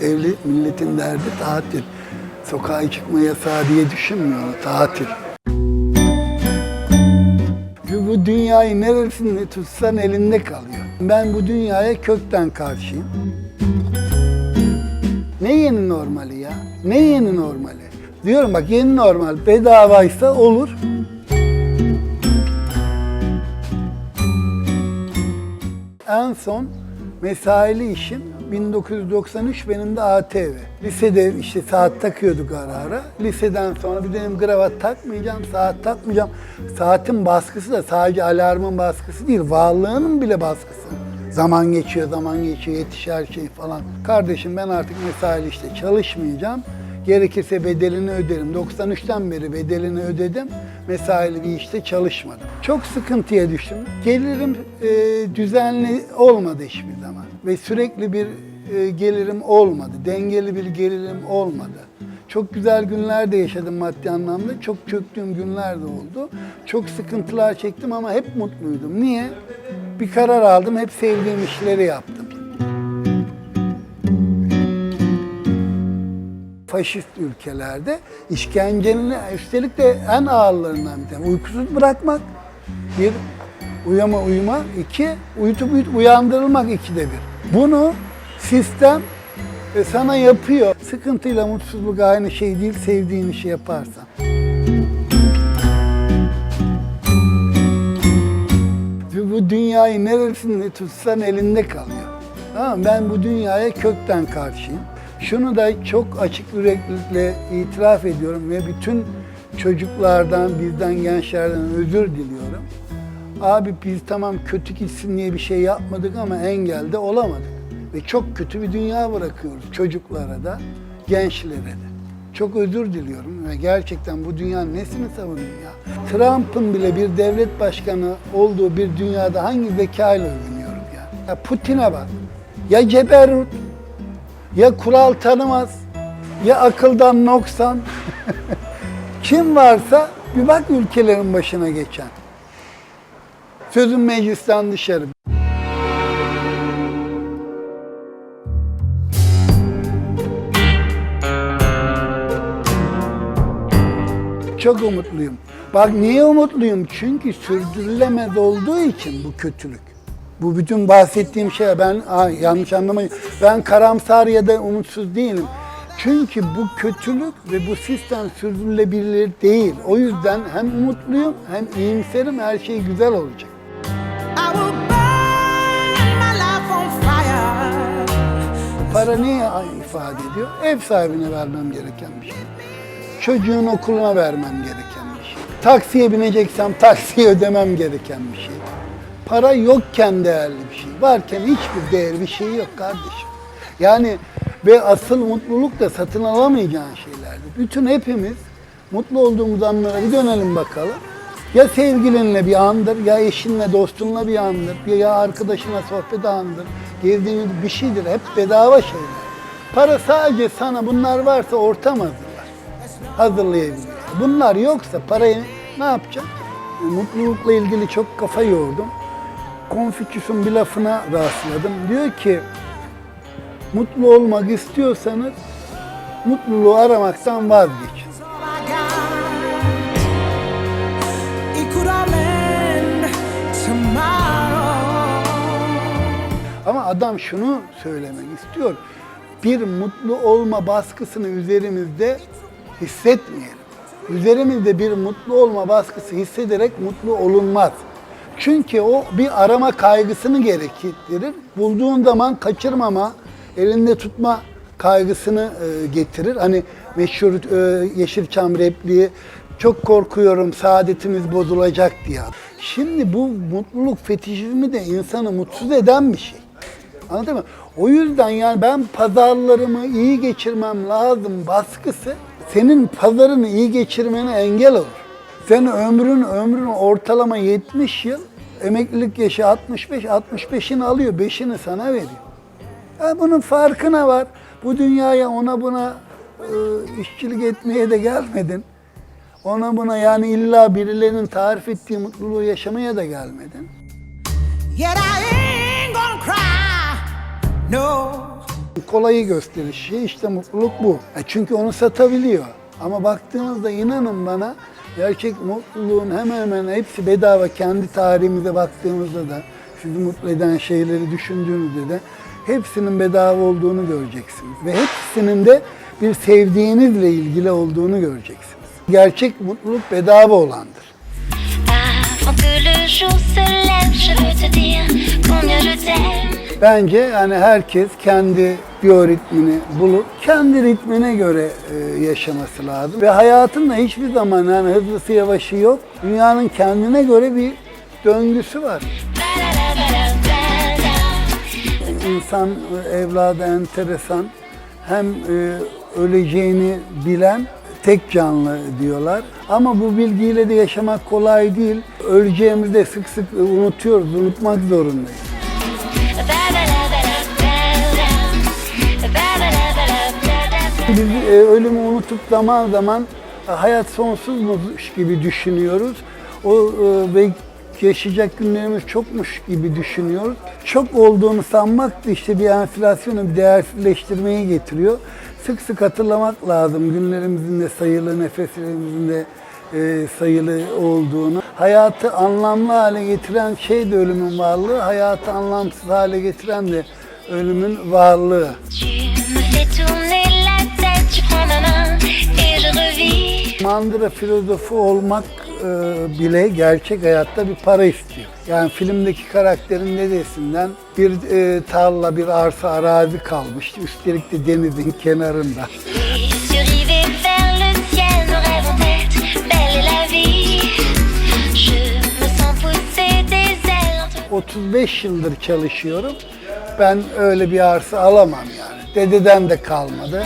Devlet milletin derdi tatil. Sokağa çıkma yasağı diye düşünmüyor tatil. Çünkü bu dünyayı neresinde tutsan elinde kalıyor. Ben bu dünyaya kökten karşıyım. Ne yeni normali ya? Ne yeni normali? Diyorum bak yeni normal bedavaysa olur. En son mesaili işim 1993 benim de ATV. Lisede işte saat takıyorduk ara ara. Liseden sonra bir dedim kravat takmayacağım, saat takmayacağım. Saatin baskısı da sadece alarmın baskısı değil, varlığının bile baskısı. Zaman geçiyor, zaman geçiyor, yetiş her şey falan. Kardeşim ben artık mesaili işte çalışmayacağım. Gerekirse bedelini öderim. 93'ten beri bedelini ödedim. Mesaili bir işte çalışmadım. Çok sıkıntıya düştüm. Gelirim e, düzenli olmadı hiçbir zaman. Ve sürekli bir e, gelirim olmadı. Dengeli bir gelirim olmadı. Çok güzel günler de yaşadım maddi anlamda. Çok çöktüğüm günler de oldu. Çok sıkıntılar çektim ama hep mutluydum. Niye? Bir karar aldım. Hep sevdiğim işleri yaptım. faşist ülkelerde işkencenin üstelik de en ağırlarından bir tane. Uykusuz bırakmak, bir uyuma uyuma, iki uyutup uyut, uyandırılmak ikide bir. Bunu sistem e, sana yapıyor. Sıkıntıyla mutsuzluk aynı şey değil, sevdiğin işi yaparsan. Bu dünyayı neresinde tutsan elinde kalıyor. Tamam? Ben bu dünyaya kökten karşıyım. Şunu da çok açık yüreklilikle itiraf ediyorum ve bütün çocuklardan, bizden, gençlerden özür diliyorum. Abi biz tamam kötü gitsin diye bir şey yapmadık ama engelde olamadık. Ve çok kötü bir dünya bırakıyoruz çocuklara da, gençlere de. Çok özür diliyorum ve gerçekten bu dünyanın nesini savunuyor ya? Trump'ın bile bir devlet başkanı olduğu bir dünyada hangi zekayla övünüyorum ya? ya Putin'e bak. Ya ceberrut, ya kural tanımaz, ya akıldan noksan. Kim varsa bir bak ülkelerin başına geçen. Sözüm meclisten dışarı. Çok umutluyum. Bak niye umutluyum? Çünkü sürdürülemez olduğu için bu kötülük. Bu bütün bahsettiğim şey ben aa, yanlış anlamayın. Ben karamsar ya da umutsuz değilim. Çünkü bu kötülük ve bu sistem sürdürülebilir değil. O yüzden hem umutluyum hem iyimserim her şey güzel olacak. Para neyi ifade ediyor? Ev sahibine vermem gereken bir şey. Çocuğun okuluna vermem gereken bir şey. Taksiye bineceksem taksiye ödemem gereken bir şey. Para yokken değerli bir şey. Varken hiçbir değer bir şey yok kardeşim. Yani ve asıl mutluluk da satın alamayacağın şeylerdir. Bütün hepimiz mutlu olduğumuz anlara bir dönelim bakalım. Ya sevgilinle bir andır, ya eşinle, dostunla bir andır, ya arkadaşına sohbet andır. Gezdiğiniz bir şeydir. Hep bedava şeyler. Para sadece sana bunlar varsa ortam hazırlar. Hazırlayabiliyor. Bunlar yoksa parayı ne yapacaksın? Mutlulukla ilgili çok kafa yordum. Konfüçyüs'ün bir lafına rastladım. Diyor ki, mutlu olmak istiyorsanız mutluluğu aramaktan vazgeçin. Adam şunu söylemek istiyor. Bir mutlu olma baskısını üzerimizde hissetmeyelim. Üzerimizde bir mutlu olma baskısı hissederek mutlu olunmaz. Çünkü o bir arama kaygısını gerektirir. Bulduğun zaman kaçırmama, elinde tutma kaygısını e, getirir. Hani meşhur e, Yeşilçam repliği çok korkuyorum saadetimiz bozulacak diye. Şimdi bu mutluluk fetişizmi de insanı mutsuz eden bir şey. Anladın mı? O yüzden yani ben pazarlarımı iyi geçirmem lazım baskısı senin pazarını iyi geçirmene engel olur. Sen ömrün ömrün ortalama 70 yıl, emeklilik yaşı 65, 65'ini alıyor, 5'ini sana veriyor. Ya bunun farkına var. Bu dünyaya ona buna e, işçilik etmeye de gelmedin. Ona buna yani illa birilerinin tarif ettiği mutluluğu yaşamaya da gelmedin. Yet. Kolayı gösteriş şey işte mutluluk bu. E çünkü onu satabiliyor. Ama baktığınızda inanın bana gerçek mutluluğun hemen hemen hepsi bedava kendi tarihimize baktığımızda da sizi mutlu eden şeyleri düşündüğünüzde de hepsinin bedava olduğunu göreceksiniz. Ve hepsinin de bir sevdiğinizle ilgili olduğunu göreceksiniz. Gerçek mutluluk bedava olandır. Avant que le jour se lève, je veux te dire combien je t'aime. Bence yani herkes kendi biyoritmini bulup kendi ritmine göre e, yaşaması lazım. Ve hayatın da hiçbir zaman yani hızlısı yavaşı yok. Dünyanın kendine göre bir döngüsü var. İnsan e, evladı enteresan. Hem e, öleceğini bilen tek canlı diyorlar. Ama bu bilgiyle de yaşamak kolay değil. Öleceğimizi de sık sık unutuyoruz, unutmak zorundayız. Ölümü unutup zaman zaman e, hayat sonsuzmuş gibi düşünüyoruz. O e, ve yaşayacak günlerimiz çokmuş gibi düşünüyoruz. Çok olduğunu sanmak da işte bir enflasyonu, bir değersizleştirmeyi getiriyor. Sık sık hatırlamak lazım günlerimizin de sayılı, nefeslerimizin de e, sayılı olduğunu. Hayatı anlamlı hale getiren şey de ölümün varlığı, hayatı anlamsız hale getiren de ölümün varlığı. Mandıra filozofu olmak e, bile gerçek hayatta bir para istiyor. Yani filmdeki karakterin dedesinden bir e, tarla, bir arsa arazi kalmış. Üstelik de denizin kenarında. Et surrivé vers le ciel, nos rêves en tête, belle est la vie. Je me sens pousser des ailes entre 35 yıldır çalışıyorum. Ben öyle bir arsa alamam yani. Dededen de kalmadı.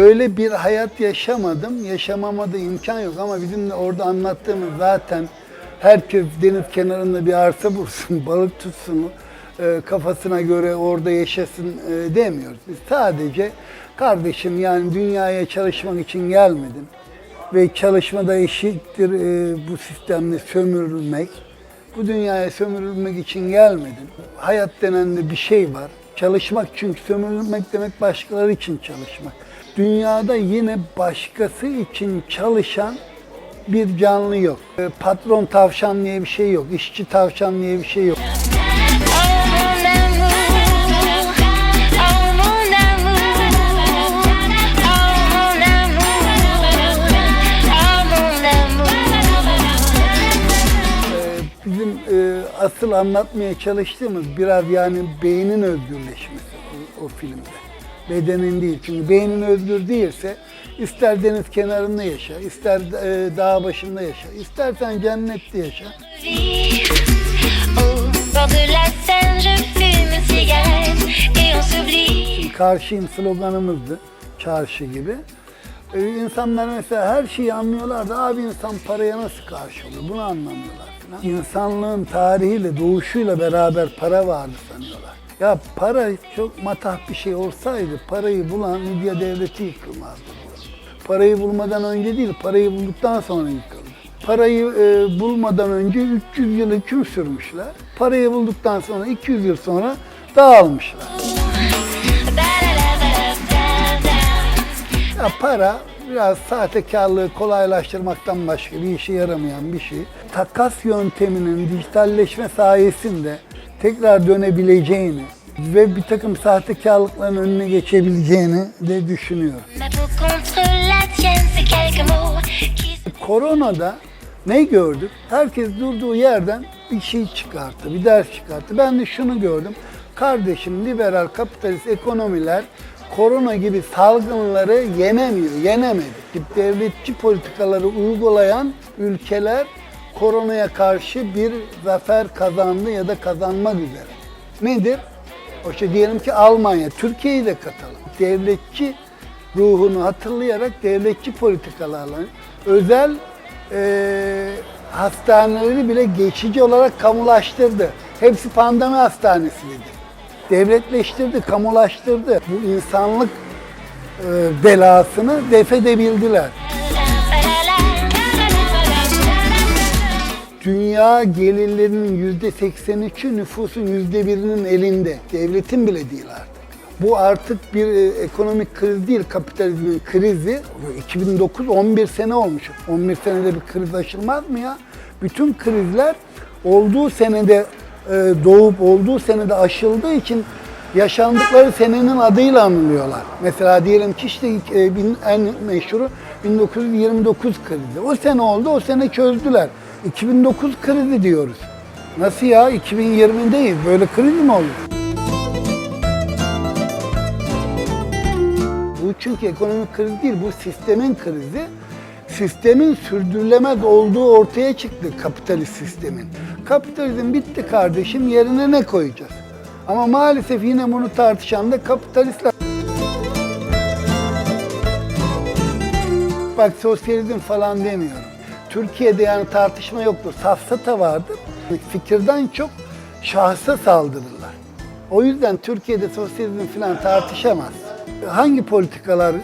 Öyle bir hayat yaşamadım. Yaşamama da imkan yok ama bizim de orada anlattığımız zaten herkes deniz kenarında bir arsa bulsun, balık tutsun, e, kafasına göre orada yaşasın e, demiyoruz. Biz sadece kardeşim yani dünyaya çalışmak için gelmedin ve çalışmada eşittir e, bu sistemle sömürülmek. Bu dünyaya sömürülmek için gelmedin. Hayat denen de bir şey var. Çalışmak çünkü sömürülmek demek başkaları için çalışmak. Dünyada yine başkası için çalışan bir canlı yok. E, Patron tavşan diye bir şey yok. İşçi tavşan diye bir şey yok. Amour. Bizim e, asıl anlatmaya çalıştığımız biraz yani beynin özgürleşmesi o, o filmde. Bedenin değil. Çünkü beynin özgür değilse ister deniz kenarında yaşa, ister e, dağ başında yaşa, istersen cennette yaşa. S'oublie. Karşıyım sloganımızdı. Çarşı gibi. Ee, insanlar mesela her şeyi anlıyorlar da abi insan paraya nasıl karşı olur? Bunu anlamıyorlar falan. İnsanlığın tarihiyle, doğuşuyla beraber para vardı sanıyorlar. Ya para çok matah bir şey olsaydı parayı bulan Lidya devleti yıkılmazdı. Parayı bulmadan önce değil, parayı bulduktan sonra yıkıldı. Parayı e, bulmadan önce 300 yıl hüküm sürmüşler. Parayı bulduktan sonra 200 yıl sonra dağılmışlar. Ya para biraz sahtekarlığı kolaylaştırmaktan başka bir işe yaramayan bir şey. Takas yönteminin dijitalleşme sayesinde tekrar dönebileceğini ve bir takım sahtekarlıkların önüne geçebileceğini de düşünüyorum. Koronada ne gördük? Herkes durduğu yerden bir şey çıkarttı, bir ders çıkarttı. Ben de şunu gördüm. Kardeşim liberal kapitalist ekonomiler korona gibi salgınları yenemiyor, yenemedi. Devletçi politikaları uygulayan ülkeler koronaya karşı bir zafer kazandı ya da kazanmak üzere. Nedir? O işte diyelim ki Almanya, Türkiye'yi de katalım. Devletçi ruhunu hatırlayarak devletçi politikalarla özel eee, hastaneleri bile geçici olarak kamulaştırdı. Hepsi pandemi hastanesiydi. Devletleştirdi, kamulaştırdı. Bu insanlık eee, belasını def edebildiler. Dünya gelirlerinin yüzde 83'ü nüfusun yüzde birinin elinde. Devletin bile değil artık. Bu artık bir e, ekonomik kriz değil, kapitalizmin krizi. 2009 11 sene olmuş. 11 senede bir kriz aşılmaz mı ya? Bütün krizler olduğu senede e, doğup olduğu senede aşıldığı için yaşandıkları senenin adıyla anılıyorlar. Mesela diyelim ki işte e, en meşhuru 1929 krizi. O sene oldu, o sene çözdüler. 2009 krizi diyoruz. Nasıl ya? 2020'deyiz. Böyle kriz mi olur? Bu çünkü ekonomik kriz değil, bu sistemin krizi. Sistemin sürdürülemez olduğu ortaya çıktı kapitalist sistemin. Kapitalizm bitti kardeşim, yerine ne koyacağız? Ama maalesef yine bunu tartışan da kapitalistler. Bak sosyalizm falan demiyorum. Türkiye'de yani tartışma yoktur. Safsata vardır. Fikirden çok şahsa saldırırlar. O yüzden Türkiye'de sosyalizm falan tartışamaz. Hangi politikalar e,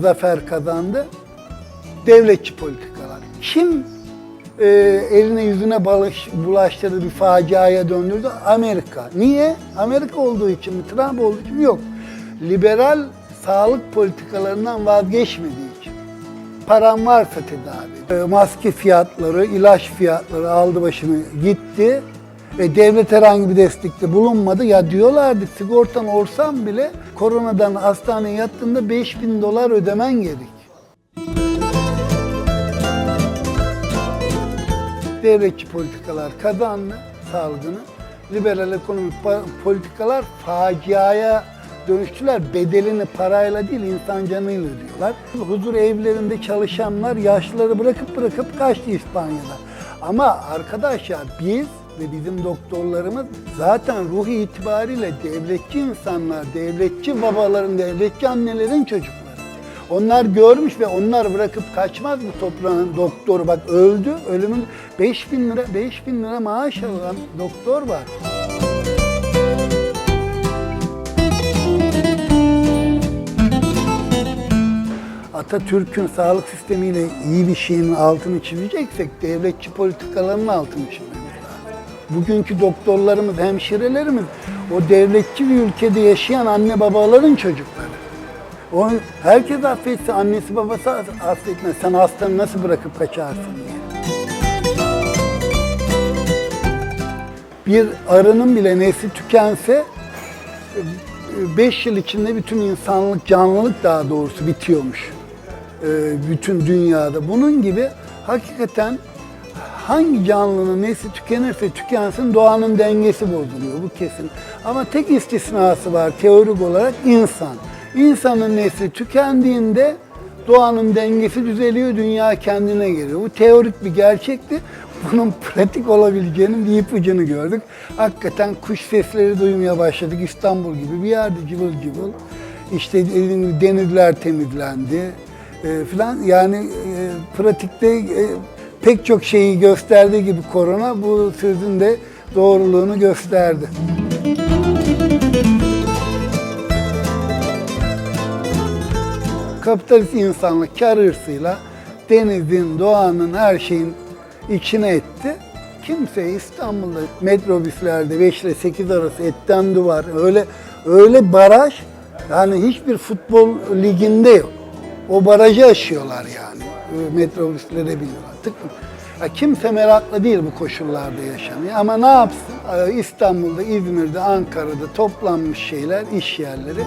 zafer kazandı? Devletçi politikalar. Kim e, eline yüzüne balış, bulaştırdı bir faciaya döndürdü? Amerika. Niye? Amerika olduğu için mi? Trump olduğu için mi? Yok. Liberal sağlık politikalarından vazgeçmediği. Param varsa tedavi. E, Maske fiyatları, ilaç fiyatları aldı başını gitti. Ve devlet herhangi bir destekte bulunmadı. Ya diyorlardı sigortan olsam bile koronadan hastaneye yattığında 5000 dolar ödemen gerek. Devletçi politikalar kazandı salgını. Liberal ekonomik politikalar faciaya dönüştüler. Bedelini parayla değil insan canıyla ödüyorlar. Huzur evlerinde çalışanlar yaşlıları bırakıp bırakıp kaçtı İspanya'da. Ama arkadaşlar biz ve bizim doktorlarımız zaten ruh itibariyle devletçi insanlar, devletçi babaların, devletçi annelerin çocukları. Onlar görmüş ve onlar bırakıp kaçmaz bu toprağın doktoru. Bak öldü, ölümün 5000 lira 5000 lira maaş alan doktor var. Atatürk'ün sağlık sistemiyle iyi bir şeyin altını çizeceksek devletçi politikaların altını çizmemiz lazım. Bugünkü doktorlarımız, hemşirelerimiz o devletçi bir ülkede yaşayan anne babaların çocukları. O herkes affetse, annesi babası affetmez. Sen hastanı nasıl bırakıp kaçarsın diye. Bir arının bile nesli tükense 5 yıl içinde bütün insanlık, canlılık daha doğrusu bitiyormuş. Ee, Bütün dünyada. Bunun gibi hakikaten hangi canlının nesli tükenirse tükensin doğanın dengesi bozuluyor. Bu kesin. Ama tek istisnası var teorik olarak insan. İnsanın nesli tükendiğinde doğanın dengesi düzeliyor, dünya kendine geliyor. Bu teorik bir gerçekti. Bunun pratik olabileceğinin bir ipucunu gördük. Hakikaten kuş sesleri duymaya başladık. İstanbul gibi bir yerde cıvıl cıvıl. İşte dediğim gibi denizler temizlendi e, filan. Yani e, pratikte e, pek çok şeyi gösterdiği gibi korona bu sözün de doğruluğunu gösterdi. Kapitalist insanlık kar hırsıyla denizin, doğanın, her şeyin içine etti. Kimse İstanbul'da metrobüslerde 5 ile 8 arası etten duvar öyle öyle baraj yani hiçbir futbol liginde yok. O barajı aşıyorlar yani. Ee, Metrobüslere biniyorlar. Tık. Ya kimse meraklı değil bu koşullarda yaşamaya ama ne yapsın? Ee, İstanbul'da, İzmir'de, Ankara'da toplanmış şeyler, iş yerleri.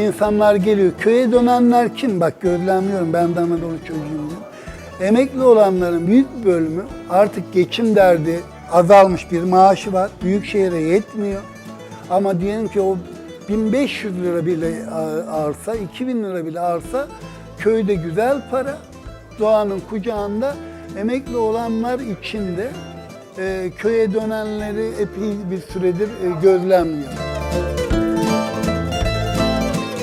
İnsanlar geliyor. Köye dönenler kim? Bak gözlemliyorum ben de Anadolu çocuğuyum. Emekli olanların büyük bölümü artık geçim derdi azalmış bir maaşı var. Büyük şehre yetmiyor. Ama diyelim ki o 1500 lira bile arsa, 2000 lira bile arsa köyde güzel para. Doğanın kucağında emekli olanlar içinde e, köye dönenleri epey bir süredir e, gözlemliyor.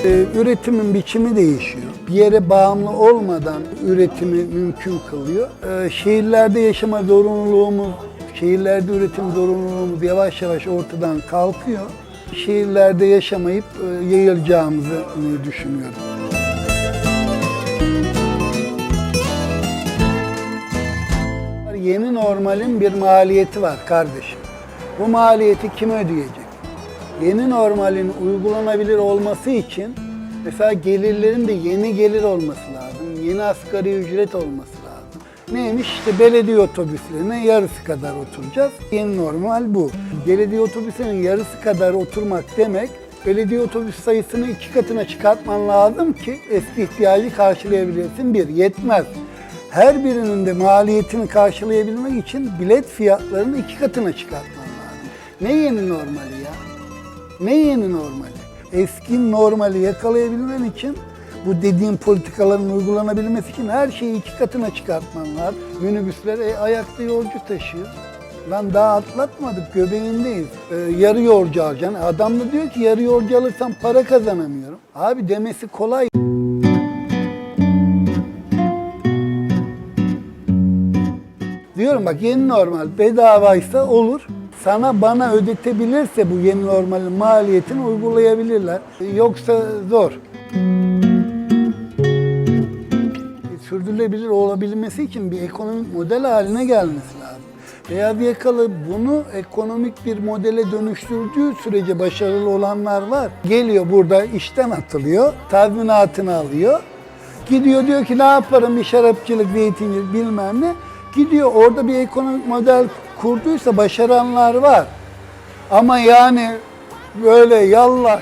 Ee, üretimin biçimi değişiyor. Bir yere bağımlı olmadan üretimi mümkün kılıyor. Ee, şehirlerde yaşama zorunluluğumuz, şehirlerde üretim zorunluluğumuz yavaş yavaş ortadan kalkıyor şehirlerde yaşamayıp e, yayılacağımızı düşünüyorum. Yeni normalin bir maliyeti var kardeşim. Bu maliyeti kim ödeyecek? Yeni normalin uygulanabilir olması için mesela gelirlerin de yeni gelir olması lazım. Yeni asgari ücret olması Neymiş işte belediye otobüslerine yarısı kadar oturacağız. Yeni normal bu. Belediye otobüsünün yarısı kadar oturmak demek belediye otobüs sayısını iki katına çıkartman lazım ki eski ihtiyacı karşılayabilesin. Bir, yetmez. Her birinin de maliyetini karşılayabilmek için bilet fiyatlarını iki katına çıkartman lazım. Ne yeni normali ya? Ne yeni normali? Eski normali yakalayabilmen için bu dediğim politikaların uygulanabilmesi için her şeyi iki katına çıkartman lazım. Minibüsler e, ayakta yolcu taşıyor. Lan daha atlatmadık, göbeğindeyiz. Ee, yarı yolcu alacaksın. Adam da diyor ki yarı yolcu alırsam para kazanamıyorum. Abi demesi kolay. Diyorum bak yeni normal bedavaysa olur. Sana bana ödetebilirse bu yeni normalin maliyetini uygulayabilirler. Yoksa zor. Sürdürülebilir olabilmesi için bir ekonomik model haline gelmesi lazım. Beyaz yakalı bunu ekonomik bir modele dönüştürdüğü sürece başarılı olanlar var. Geliyor burada işten atılıyor, tazminatını alıyor. Gidiyor diyor ki ne yaparım bir şarapçılık, zeytincilik bilmem ne. Gidiyor orada bir ekonomik model kurduysa başaranlar var. Ama yani böyle yallah